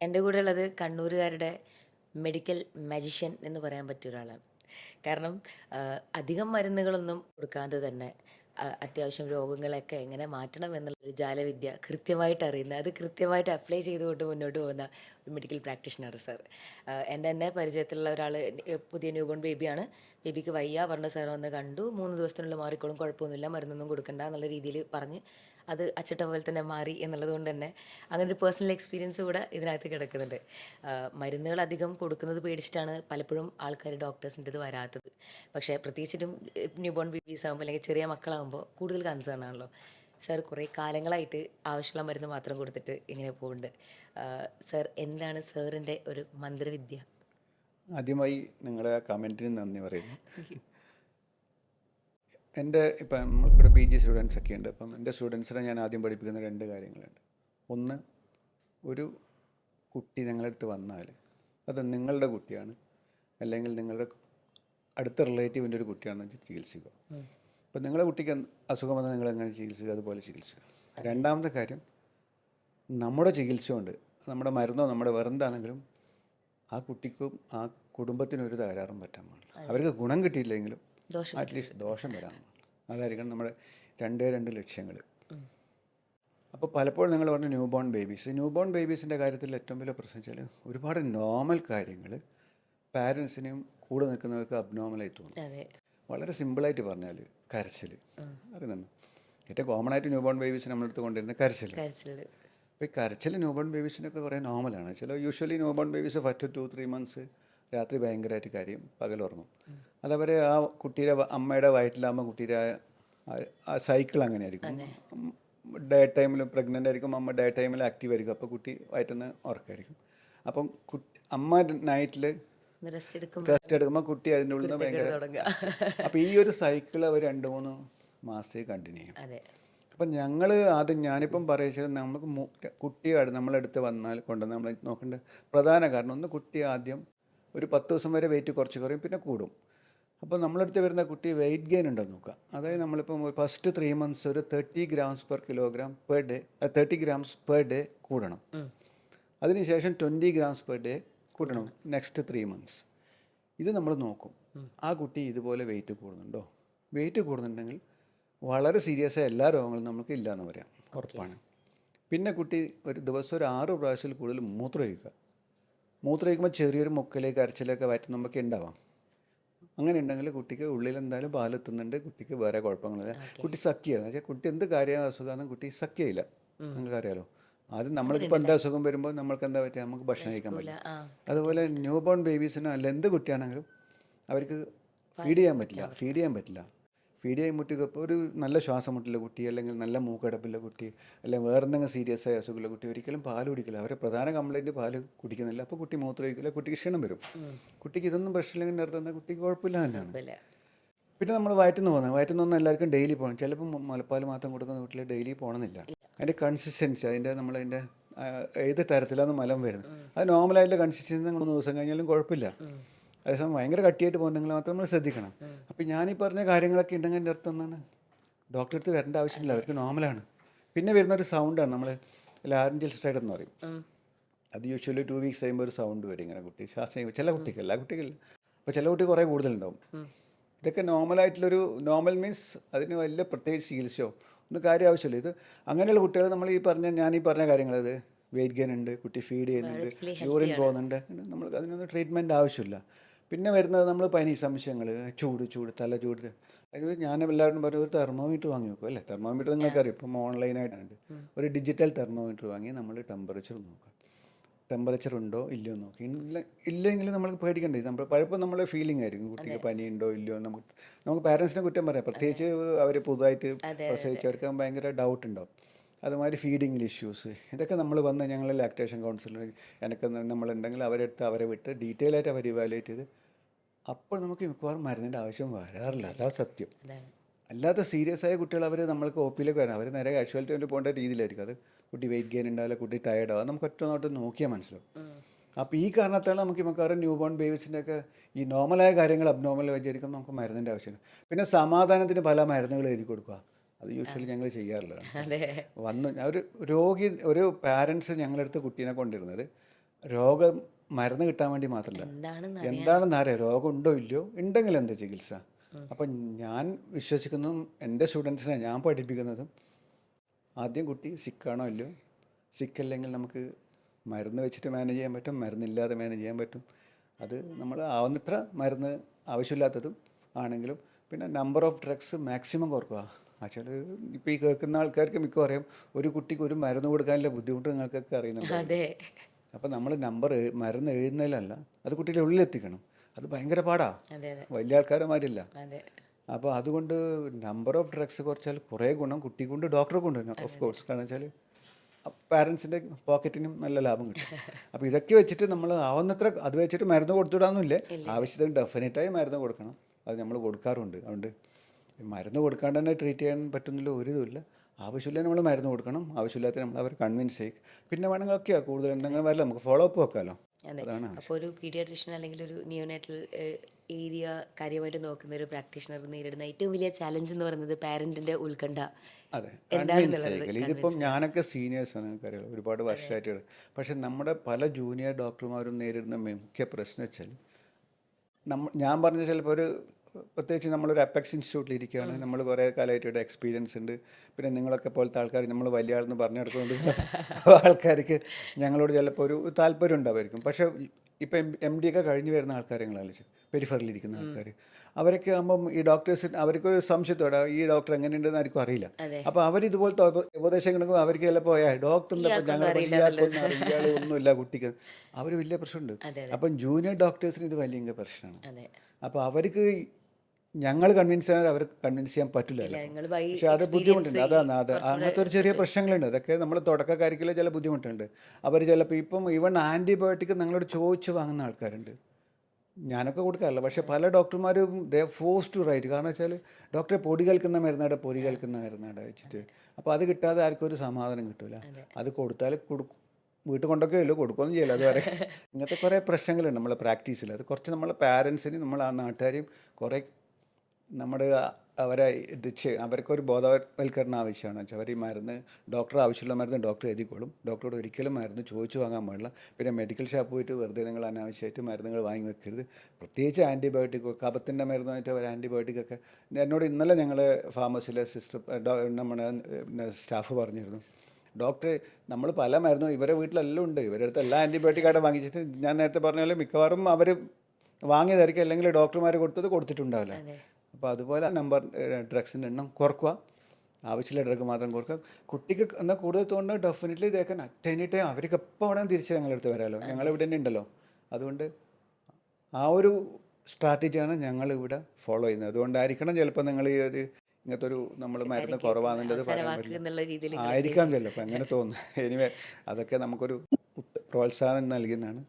എന്റെ കൂടെ ഉള്ളത് കണ്ണൂരുകാരുടെ മെഡിക്കൽ മജിഷ്യൻ എന്ന് പറയാൻ പറ്റിയ ഒരാളാണ്. കാരണം അധികം മരുന്നുകളൊന്നും കൊടുക്കാതെ തന്നെ അത്യാവശ്യം രോഗങ്ങളൊക്കെ എങ്ങനെ മാറ്റണം എന്നുള്ളൊരു ജാലവിദ്യ കൃത്യമായിട്ട് അറിയുന്ന അത് കൃത്യമായിട്ട് അപ്ലൈ ചെയ്തുകൊണ്ട് മുന്നോട്ട് പോകുന്ന ഒരു മെഡിക്കൽ പ്രാക്ടീഷണർ സാർ എന്റെ തന്നെ പരിചയത്തിലുള്ള ഒരാൾ പുതിയ ന്യൂബോൺ ബേബിയാണ് ബേബിക്ക് വയ്യ പറഞ്ഞ സാർ വന്ന് കണ്ടു. മൂന്ന് ദിവസത്തിനുള്ളിൽ മാറിക്കോളും കുഴപ്പമൊന്നുമില്ല മരുന്നൊന്നും കൊടുക്കണ്ട എന്നുള്ള രീതിയിൽ പറഞ്ഞ് അത് അച്ചിട്ട പോലെ തന്നെ മാറി എന്നുള്ളത് കൊണ്ട് തന്നെ അങ്ങനെ ഒരു പേഴ്സണൽ എക്സ്പീരിയൻസ് കൂടെ ഇതിനകത്ത് കിടക്കുന്നുണ്ട്. മരുന്നുകൾ അധികം കൊടുക്കുന്നത് പേടിച്ചിട്ടാണ് പലപ്പോഴും ആൾക്കാർ ഡോക്ടേഴ്സിന്റെ ഇത് വരാത്തത്. പക്ഷേ പ്രത്യേകിച്ചിട്ടും ന്യൂ ബോൺ ബേബീസ് ആകുമ്പോൾ അല്ലെങ്കിൽ ചെറിയ മക്കളാകുമ്പോൾ കൂടുതൽ കൺസേൺ ആണല്ലോ. സർ കുറേ കാലങ്ങളായിട്ട് ആവശ്യമുള്ള മരുന്ന് മാത്രം കൊടുത്തിട്ട് ഇങ്ങനെ പോകുന്നുണ്ട്. സർ എന്താണ് സാറിന്റെ ഒരു മന്ത്രവിദ്യ? ആദ്യമായി നിങ്ങളുടെ കമന്റിന് നന്ദി പറയുന്നു. എന്റെ ഇപ്പം നമ്മൾക്കിവിടെ പി ജി സ്റ്റുഡൻസ് ഒക്കെ ഉണ്ട്. അപ്പം എന്റെ സ്റ്റുഡൻസിനെ ഞാൻ ആദ്യം പഠിപ്പിക്കുന്ന രണ്ട് കാര്യങ്ങളുണ്ട്. ഒന്ന് ഒരു കുട്ടി നിങ്ങളുടെ അടുത്ത് വന്നാൽ അത് നിങ്ങളുടെ കുട്ടിയാണ്. അല്ലെങ്കിൽ നിങ്ങളുടെ അടുത്ത റിലേറ്റീവിന്റെ ഒരു കുട്ടിയാണെന്ന് വെച്ചാൽ ചികിത്സിക്കുക. അപ്പം നിങ്ങളുടെ കുട്ടിക്ക് അസുഖം വന്നാൽ നിങ്ങൾ എങ്ങനെ ചികിത്സിക്കുക? അതുപോലെ ചികിത്സിക്കുക. രണ്ടാമത്തെ കാര്യം നമ്മുടെ ചികിത്സ കൊണ്ട് നമ്മുടെ മരുന്നോ നമ്മുടെ വേറെന്താണെങ്കിലും ആ കുട്ടിക്കും ആ കുടുംബത്തിനും ഒരു തകരാറും പറ്റാൻ പാടില്ല. അവർക്ക് ഗുണം കിട്ടിയില്ലെങ്കിലും അറ്റ്ലീസ്റ്റ് ദോഷം വരാൻ പാടില്ല. അതായിരിക്കണം നമ്മുടെ രണ്ടേ രണ്ട് ലക്ഷ്യങ്ങൾ അപ്പോൾ പലപ്പോഴും നിങ്ങൾ പറഞ്ഞ new born babies new born ബേബീസിന്റെ കാര്യത്തിൽ ഏറ്റവും വലിയ പ്രശ്നം വെച്ചാൽ ഒരുപാട് നോർമൽ കാര്യങ്ങൾ പാരൻസിനെയും കൂടെ നിൽക്കുന്നവർക്ക് അബ്നോർമലായി തോന്നും. വളരെ സിമ്പിളായിട്ട് പറഞ്ഞാൽ കരച്ചിൽ അറിയുന്നുണ്ട്? ഏറ്റവും കോമൺ ആയിട്ട് ന്യൂ ബോൺ ബേബീസ് നമ്മളെടുത്ത് കൊണ്ടിരുന്ന കരച്ചിൽ അപ്പോൾ ഈ കരച്ചിൽ ന്യൂ ബോൺ ബേബീസിനൊക്കെ കുറേ നോർമലാണ് ചില usually new born babies first two three months രാത്രി ഭയങ്കരമായിട്ട് കാര്യം പകൽ അതവരെ ആ കുട്ടിയുടെ അമ്മയുടെ വയറ്റിലാകുമ്പോൾ കുട്ടിയുടെ ആ- സൈക്കിൾ അങ്ങനെ ആയിരിക്കും ഡേ ടൈമിൽ പ്രഗ്നന്റ് ആയിരിക്കും അമ്മ ഡേ ടൈമിൽ ആക്റ്റീവ് ആയിരിക്കും. അപ്പോൾ കുട്ടി വയറ്റിൽ നിന്ന് ഉറക്കായിരിക്കും. അപ്പം അമ്മ നൈറ്റിൽ റെസ്റ്റ് എടുക്കുമ്പോൾ കുട്ടി അതിന്റെ ഉള്ളിൽ നിന്ന് ഭയങ്കര അപ്പോൾ ഈ ഒരു സൈക്കിൾ അവർ രണ്ട് മൂന്ന് മാസത്തേക്ക് കണ്ടിന്യൂ ചെയ്യും. അപ്പം ഞങ്ങൾ ആദ്യം ഞാനിപ്പം പറയുന്നത് നമുക്ക് കുട്ടിയാണ് നമ്മളെടുത്ത് വന്നാൽ കൊണ്ടുവന്ന് നമ്മൾ നോക്കേണ്ട. പ്രധാന കാരണം ഒന്ന് കുട്ടി ആദ്യം ഒരു പത്ത് ദിവസം വരെ വെയിറ്റ് കുറച്ച് കുറയും പിന്നെ കൂടും. അപ്പോൾ നമ്മളടുത്ത് വരുന്ന കുട്ടി വെയിറ്റ് ഗെയിൻ ഉണ്ടോ നോക്കുക. അതായത് നമ്മളിപ്പം ഫസ്റ്റ് ത്രീ മന്ത്സ് ഒരു thirty grams per kilogram per day thirty grams per day കൂടണം. അതിനുശേഷം ട്വന്റി ഗ്രാംസ് പെർ ഡേ കൂട്ടണം നെക്സ്റ്റ് ത്രീ മന്ത്സ് ഇത് നമ്മൾ നോക്കും. ആ കുട്ടി ഇതുപോലെ വെയിറ്റ് കൂടുന്നുണ്ടോ? വെയിറ്റ് കൂടുന്നുണ്ടെങ്കിൽ വളരെ സീരിയസ് ആയ എല്ലാ രോഗങ്ങളും നമുക്ക് ഇല്ല എന്ന് പറയാം ഉറപ്പാണ്. പിന്നെ കുട്ടി ഒരു ദിവസം ഒരു ആറ് പ്രാവശ്യത്തിൽ കൂടുതൽ മൂത്രമൊഴിക്കുക. മൂത്രമൊഴിക്കുമ്പോൾ ചെറിയൊരു മുക്കലേക്ക് അരച്ചിലൊക്കെ വയറ്റുന്നൊക്കെ ഉണ്ടാവാം. അങ്ങനെ ഉണ്ടെങ്കിൽ കുട്ടിക്ക് ഉള്ളിൽ എന്തായാലും പാലെത്തുന്നുണ്ട് കുട്ടിക്ക് വേറെ കുഴപ്പങ്ങളില്ല കുട്ടി സഖ്യ വെച്ചാൽ കുട്ടി എന്ത് കാര്യം അസുഖമാണ് കുട്ടി സഖ്യയില്ല. നിങ്ങൾക്ക് അറിയാലോ ആദ്യം നമ്മൾക്കിപ്പോൾ എന്താ അസുഖം വരുമ്പോൾ നമ്മൾക്ക് എന്താ പറ്റുക നമുക്ക് ഭക്ഷണം കഴിക്കാൻ പറ്റില്ല. അതുപോലെ ന്യൂ ബോൺ ബേബീസിനോ അല്ല എന്ത് കുട്ടിയാണെങ്കിലും അവർക്ക് ഫീഡ് ചെയ്യാൻ പറ്റില്ല. ഫീഡ് ചെയ്യാൻ പറ്റില്ല. ഫീഡ് ചെയ്യാൻ ഇപ്പോൾ ഒരു നല്ല ശ്വാസം മുട്ടുള്ള കുട്ടി അല്ലെങ്കിൽ നല്ല മൂക്കടപ്പുള്ള കുട്ടി അല്ലെങ്കിൽ വേറെ എന്തെങ്കിലും സീരിയസ് ആയ അസുഖമുള്ള കുട്ടി ഒരിക്കലും പാൽ കുടിക്കില്ല. അവരെ പ്രധാന കംപ്ലൈന്റ് പാൽ കുടിക്കുന്നില്ല. അപ്പോൾ കുട്ടി മൂത്രമൊഴിക്കില്ല കുട്ടിക്ക് ക്ഷീണം വരും. കുട്ടിക്ക് ഇതൊന്നും പ്രശ്നമില്ലെങ്കിൽ നിർത്തുന്ന കുട്ടിക്ക് കുഴപ്പമില്ല തന്നെയാണ്. പിന്നെ നമ്മൾ വയറ്റുനിന്ന് പോകുന്നത്. വയറ്റിൽ നിന്ന് എല്ലാവർക്കും ഡെയിലി പോകണം ചിലപ്പോൾ മലപ്പാൽ മാത്രം കൊടുക്കുന്ന വീട്ടിൽ ഡെയിലി പോകണമെന്നില്ല അതിന്റെ കൺസിസ്റ്റൻസി അതിന്റെ നമ്മളതിന്റെ ഏത് തരത്തിലാണ് മലം വരുന്നത്. അത് നോർമലായിട്ടുള്ള കൺസിസ്റ്റൻസി മൂന്ന് ദിവസം കഴിഞ്ഞാലും കുഴപ്പമില്ല. അതേസമയം ഭയങ്കര കട്ടിയായിട്ട് പോകുന്നെങ്കിൽ മാത്രം നമ്മൾ ശ്രദ്ധിക്കണം. അപ്പോൾ ഞാനീ പറഞ്ഞ കാര്യങ്ങളൊക്കെ ഉണ്ടെങ്കിൽ എന്റെ അർത്ഥം എന്താണ്? ഡോക്ടറെ അടുത്ത് വരേണ്ട ആവശ്യമില്ല. അവർക്ക് നോർമലാണ് പിന്നെ വരുന്ന ഒരു സൗണ്ടാണ് നമ്മൾ ലാരഞ്ചൽ സ്ട്രൈഡ് എന്ന് പറയും. അത് യൂഷ്വലി ടു വീക്സ് കഴിയുമ്പോൾ ഒരു സൗണ്ട് വരും ഇങ്ങനെ കുട്ടി. ശ്വാസം ചില കുട്ടിക്ക് എല്ലാ കുട്ടിക്കില്ല. അപ്പോൾ ചില കുട്ടി കുറേ കൂടുതലുണ്ടാവും. ഇതൊക്കെ നോർമലായിട്ടുള്ളൊരു നോർമൽ മീൻസ് അതിന് വലിയ പ്രത്യേകിച്ച് ചികിത്സയോ ഒന്നും കാര്യം ആവശ്യമില്ല. ഇത് അങ്ങനെയുള്ള കുട്ടികൾ നമ്മൾ ഈ പറഞ്ഞ ഞാൻ ഈ പറഞ്ഞ കാര്യങ്ങൾ ഇത് വെയിറ്റ് ഗെയിൻ ഉണ്ട് കുട്ടി ഫീഡ് ചെയ്യുന്നുണ്ട് യൂറിൻ പോകുന്നുണ്ട്. നമ്മൾ അതിനൊന്നും ട്രീറ്റ്മെന്റ് ആവശ്യമില്ല. പിന്നെ വരുന്നത് നമ്മൾ പനി സംശയങ്ങൾ ചൂട് ചൂട് തല ചൂട്. അതിന് ഞാൻ എല്ലാവരും പറഞ്ഞു ഒരു തെർമോമീറ്റർ വാങ്ങി വെക്കും അല്ലേ? തെർമോമീറ്റർ നിങ്ങൾക്കറിയാം ഇപ്പം ഓൺലൈനായിട്ടുണ്ട് ഒരു ഡിജിറ്റൽ തെർമോമീറ്റർ വാങ്ങി നമ്മൾ ടെമ്പറേച്ചർ നോക്കാം. ടെമ്പറേച്ചർ ഉണ്ടോ ഇല്ലയോ നോക്കി. ഇല്ല ഇല്ലെങ്കിൽ നമ്മൾ പേടിക്കണ്ടേ? നമ്മൾ പലപ്പോൾ നമ്മളെ ഫീലിംഗ് ആയിരിക്കും കുട്ടിക്ക് പനിയുണ്ടോ ഉണ്ടോ ഇല്ലയോ നമുക്ക് നമുക്ക് പാരൻസിനെ കുറ്റം പറയാം. പ്രത്യേകിച്ച് അവർ പുതുതായിട്ട് പ്രസവിച്ചവർക്ക് ഭയങ്കര ഡൗട്ട് ഉണ്ടാവും. അതുമാതിരി ഫീഡിങ്ങിൽ ഇഷ്യൂസ് ഇതൊക്കെ നമ്മൾ വന്ന് ഞങ്ങൾ ലാക്ടേഷൻ കൗൺസിലർ എനിക്ക് നമ്മളുണ്ടെങ്കിൽ അവരെടുത്ത് അവരെ വിട്ട് ഡീറ്റെയിൽ ആയിട്ട് അവർ ഇവാലുവേറ്റ് ചെയ്ത് അപ്പോൾ നമുക്ക് മിക്കവാറും മരുന്നിന്റെ ആവശ്യം വരാറില്ല. അതാ സത്യം. അല്ലാത്ത സീരിയസ് ആയ കുട്ടികൾ അവർ നമ്മൾക്ക് ഒ പിയിലേക്ക് വരാം. അവർ നേരെ കാഷ്വാലിറ്റി വേണ്ടി പോകേണ്ട രീതിയിലായിരിക്കും. അത് കുട്ടി വെയിറ്റ് ഗെയിൻ ഉണ്ടാവില്ല കുട്ടി ടയർഡ് ആവാം. അത് നമുക്ക് ഒറ്റ നോട്ട് നോക്കിയാൽ മനസ്സിലാവും. അപ്പോൾ ഈ കാരണത്താണ് നമുക്ക് മിക്കവാറും ന്യൂ ബോൺ ബേബീസിന്റെ ഒക്കെ ഈ നോർമലായ കാര്യങ്ങൾ അബ്നോർമൽ വെച്ചായിരിക്കും നമുക്ക് മരുന്നിന്റെ ആവശ്യമില്ല. പിന്നെ സമാധാനത്തിന് പല മരുന്നുകൾ എഴുതി കൊടുക്കുക. അത് യൂഷ്വലി ഞങ്ങൾ ചെയ്യാറില്ല. അതെ. വന്ന് ഒരു രോഗി ഒരു പാരൻസ് ഞങ്ങളെടുത്ത് കുട്ടീനെ കൊണ്ടിരുന്നത്. രോഗം മരുന്ന് കിട്ടാൻ വേണ്ടി മാത്രമല്ല എന്താണെന്ന് എന്താണെന്ന് അറിയാം. രോഗം ഉണ്ടോ ഇല്ലയോ? ഉണ്ടെങ്കിൽ എന്താ ചികിത്സ? അപ്പം ഞാൻ വിശ്വസിക്കുന്നതും എന്റെ സ്റ്റുഡൻസിനെ ഞാൻ പഠിപ്പിക്കുന്നതും ആദ്യം കുട്ടി സിക്കാണോ ഇല്ലയോ? സിക്കല്ലെങ്കിൽ നമുക്ക് മരുന്ന് വെച്ചിട്ട് മാനേജ് ചെയ്യാൻ പറ്റും മരുന്നില്ലാതെ മാനേജ് ചെയ്യാൻ പറ്റും. അത് നമ്മൾ ആവുന്നത്ര മരുന്ന് ആവശ്യമില്ലാത്തതും ആണെങ്കിലും പിന്നെ നമ്പർ ഓഫ് ഡ്രഗ്സ് മാക്സിമം കുറക്കുക ആച്ചാൽ ഇപ്പോൾ ഈ കേൾക്കുന്ന ആൾക്കാർക്ക് മിക്കവാറും അറിയാം ഒരു കുട്ടിക്ക് ഒരു മരുന്ന് കൊടുക്കാനുള്ള ബുദ്ധിമുട്ട് നിങ്ങൾക്കൊക്കെ അറിയുന്നുണ്ട്. അതെ. അപ്പോൾ നമ്മൾ നമ്പർ മരുന്ന് എഴുതുന്നതിലല്ല അത് കുട്ടിയുടെ ഉള്ളിലെത്തിക്കണം അത് ഭയങ്കര പാടാ. വലിയ ആൾക്കാരെ മാതിരില്ല അതെ. അപ്പോൾ അതുകൊണ്ട് നമ്പർ ഓഫ് ഡ്രഗ്സ് കുറച്ചാൽ കുറേ ഗുണം കുട്ടിക്ക് കൊണ്ട് ഡോക്ടറെ കൊണ്ട് ഓഫ് കോഴ്സ് കാരണം വെച്ചാൽ പാരൻസിന്റെ പോക്കറ്റിനും നല്ല ലാഭം കിട്ടും. അപ്പോൾ ഇതൊക്കെ വെച്ചിട്ട് നമ്മൾ ആവുന്നത്ര അത് വെച്ചിട്ട് മരുന്ന് കൊടുത്തുവിടാന്നില്ലേ ആവശ്യത്തിന് ഡെഫിനറ്റായി മരുന്ന് കൊടുക്കണം. അത് നമ്മൾ കൊടുക്കാറുണ്ട്. അതുകൊണ്ട് മരുന്ന് കൊടുക്കാണ്ട് തന്നെ ട്രീറ്റ് ചെയ്യാൻ പറ്റുന്നില്ല ഒരു ഇതുമില്ല ആവശ്യമില്ല നമ്മൾ മരുന്ന് കൊടുക്കണം. ആവശ്യമില്ലാത്ത നമ്മൾ അവർ കൺവിൻസ് ചെയ്യും. പിന്നെ വേണമെങ്കിൽ കൂടുതൽ എന്തെങ്കിലും വരില്ല. നമുക്ക് ഫോളോ അപ്പ് വെക്കാമല്ലോ അതാണ് അപ്പോൾ ഒരു പീഡിയാട്രിഷ്യൻ അല്ലെങ്കിൽ ഒരു നിയോനാറ്റൽ ഏരിയ കാര്യമായിട്ട് നോക്കുന്ന ഒരു പ്രാക്ടീഷണർ നേരിടുന്ന ഏറ്റവും വലിയ ചലഞ്ച് എന്ന് പറയുന്നത് പാരന്റിന്റെ ഉത്കണ്ഠ. ഇതിപ്പം ഞാനൊക്കെ സീനിയേഴ്സാണ് നിങ്ങൾക്കറിയാം ഒരുപാട് വർഷമായിട്ട് പക്ഷെ നമ്മുടെ പല ജൂനിയർ ഡോക്ടർമാരും നേരിടുന്ന മുഖ്യ പ്രശ്നം വെച്ചാൽ ഞാൻ പറഞ്ഞ ചിലപ്പോൾ ഒരു പ്രത്യേകിച്ച് നമ്മളൊരു അപ്പെക്സ് ഇൻസ്റ്റിറ്റ്യൂട്ടിൽ ഇരിക്കുകയാണ്. നമ്മൾ കുറേ കാലമായിട്ട് ഇവിടെ എക്സ്പീരിയൻസ് ഉണ്ട്. പിന്നെ നിങ്ങളൊക്കെ പോലത്തെ ആൾക്കാർ നമ്മൾ വലിയ ആളെന്ന് പറഞ്ഞു നടക്കുന്നുണ്ട് ആൾക്കാർക്ക് ഞങ്ങളോട് ചിലപ്പോൾ ഒരു താല്പര്യം ഉണ്ടാവുമായിരിക്കും. പക്ഷേ ഇപ്പം എം എം ഡി ഒക്കെ കഴിഞ്ഞ് വരുന്ന ആൾക്കാരെ പെരിഫറിലിരിക്കുന്ന ആൾക്കാർ അവരൊക്കെ ആകുമ്പം ഈ ഡോക്ടേഴ്സ് അവർക്കൊരു സംശയത്തോടെ ഈ ഡോക്ടർ എങ്ങനെയുണ്ടെന്ന് ആർക്കും അറിയില്ല. അപ്പോൾ അവർ ഇതുപോലത്തെ ഉപ- ഉപദേശങ്ങളൊക്കെ അവർക്ക് ചിലപ്പോൾ ഞങ്ങൾ ഇയാൾ ഒന്നുമില്ല കുട്ടിക്ക്. അവർ വലിയ പ്രശ്നമുണ്ട്. അപ്പം ജൂനിയർ ഡോക്ടേഴ്സിന് ഇത് വലിയ പ്രശ്നമാണ്. അപ്പോൾ അവർക്ക് ഞങ്ങൾ കൺവിൻസ് ചെയ്യാൻ അവർ കൺവിൻസ് ചെയ്യാൻ പറ്റില്ല പക്ഷെ അത് ബുദ്ധിമുട്ടുണ്ട്. അതാണ് അത് അങ്ങനത്തെ ഒരു ചെറിയ പ്രശ്നങ്ങളുണ്ട്. അതൊക്കെ നമ്മൾ തുടക്കക്കാരിക്കുള്ള ചില ബുദ്ധിമുട്ടുണ്ട്. അവർ ചിലപ്പോൾ ഇപ്പം ഈവൺ ആന്റിബയോട്ടിക് നിങ്ങളോട് ചോദിച്ചു വാങ്ങുന്ന ആൾക്കാരുണ്ട്. ഞാനൊക്കെ കൊടുക്കാറില്ല. പക്ഷെ പല ഡോക്ടർമാരും ദേ ഫോഴ്സ് ടു റൈറ്റ് കാരണം വെച്ചാൽ ഡോക്ടറെ പൊടി കൽക്കുന്ന മരുന്നാടെ പൊടി കൽക്കുന്ന മരുന്നാടെ വെച്ചിട്ട്. അപ്പോൾ അത് കിട്ടാതെ ആർക്കും ഒരു സമാധാനം കിട്ടില്ല അത്. കൊടുത്താൽ കൊടുക്കും വീട്ടിൽ കൊണ്ടൊക്കെ ഇല്ല കൊടുക്കുകയൊന്നും ചെയ്യില്ല. അതുവരെ ഇങ്ങനത്തെ കുറേ പ്രശ്നങ്ങളുണ്ട് നമ്മളെ പ്രാക്ടീസിൽ അത് കുറച്ച് നമ്മളെ പാരൻസിനും നമ്മൾ ആ നാട്ടുകാരെയും കുറേ നമ്മുടെ അവരെ ചെയ്- അവർക്കൊരു ബോധവൽക്കരണം ആവശ്യമാണ്. വെച്ചാൽ അവർ ഈ മരുന്ന് ഡോക്ടർ ആവശ്യമുള്ള മരുന്ന് ഡോക്ടർ എഴുതിക്കോളും. ഡോക്ടറോട് ഒരിക്കലും മരുന്ന് ചോദിച്ചു വാങ്ങാൻ പാടില്ല. പിന്നെ മെഡിക്കൽ ഷോപ്പ് പോയിട്ട് വെറുതെ നിങ്ങൾ അനാവശ്യമായിട്ട് മരുന്നുകൾ വാങ്ങി വെക്കരുത്. പ്രത്യേകിച്ച് ആന്റിബയോട്ടിക് കപത്തിന്റെ മരുന്നായിട്ട് അവർ ആന്റിബയോട്ടിക് ഒക്കെ. എന്നോട് ഇന്നലെ ഞങ്ങൾ ഫാർമസിയിലെ സിസ്റ്റർ നമ്മുടെ സ്റ്റാഫ് പറഞ്ഞിരുന്നു. ഡോക്ടർ നമ്മൾ പല മരുന്നും ഇവരെ വീട്ടിലെല്ലാം ഉണ്ട്. ഇവരുടെ അടുത്ത് എല്ലാ ആന്റിബയോട്ടിക് ആയിട്ട് വാങ്ങിച്ചിട്ട് ഞാൻ നേരത്തെ പറഞ്ഞ പോലെ മിക്കവാറും അവർ വാങ്ങിയതായിരിക്കും. അല്ലെങ്കിൽ ഡോക്ടർമാർ കൊടുത്തത് കൊടുത്തിട്ടുണ്ടാവില്ല. അപ്പോൾ അതുപോലെ നമ്പർ ഡ്രഗ്സിന്റെ എണ്ണം കുറക്കുക. ആവശ്യമുള്ള ഡ്രഗ് മാത്രം കൊടുക്കുക കുട്ടിക്ക് എന്നാൽ കൂടുതൽ തോന്നുന്നത് ഡെഫിനറ്റ്ലി ഇതേക്കാൻ അറ്റൈനിട്ട് അവർക്ക് എപ്പോൾ വേണമെങ്കിൽ തിരിച്ച് ഞങ്ങളെടുത്ത് വരാമല്ലോ ഞങ്ങൾ ഇവിടെ തന്നെ ഉണ്ടല്ലോ. അതുകൊണ്ട് ആ ഒരു സ്ട്രാറ്റജിയാണ് ഞങ്ങൾ ഇവിടെ ഫോളോ ചെയ്യുന്നത്. അതുകൊണ്ടായിരിക്കണം ചിലപ്പോൾ നിങ്ങൾ ഈ ഒരു ഇങ്ങനത്തെ ഒരു നമ്മൾ മരുന്ന് കുറവാണെന്നുള്ളത് പറയാൻ ആയിരിക്കാം ചിലപ്പോൾ. അങ്ങനെ തോന്നുന്നു. എനിവേ അതൊക്കെ നമുക്കൊരു പ്രോത്സാഹനം നൽകുന്നതാണ്.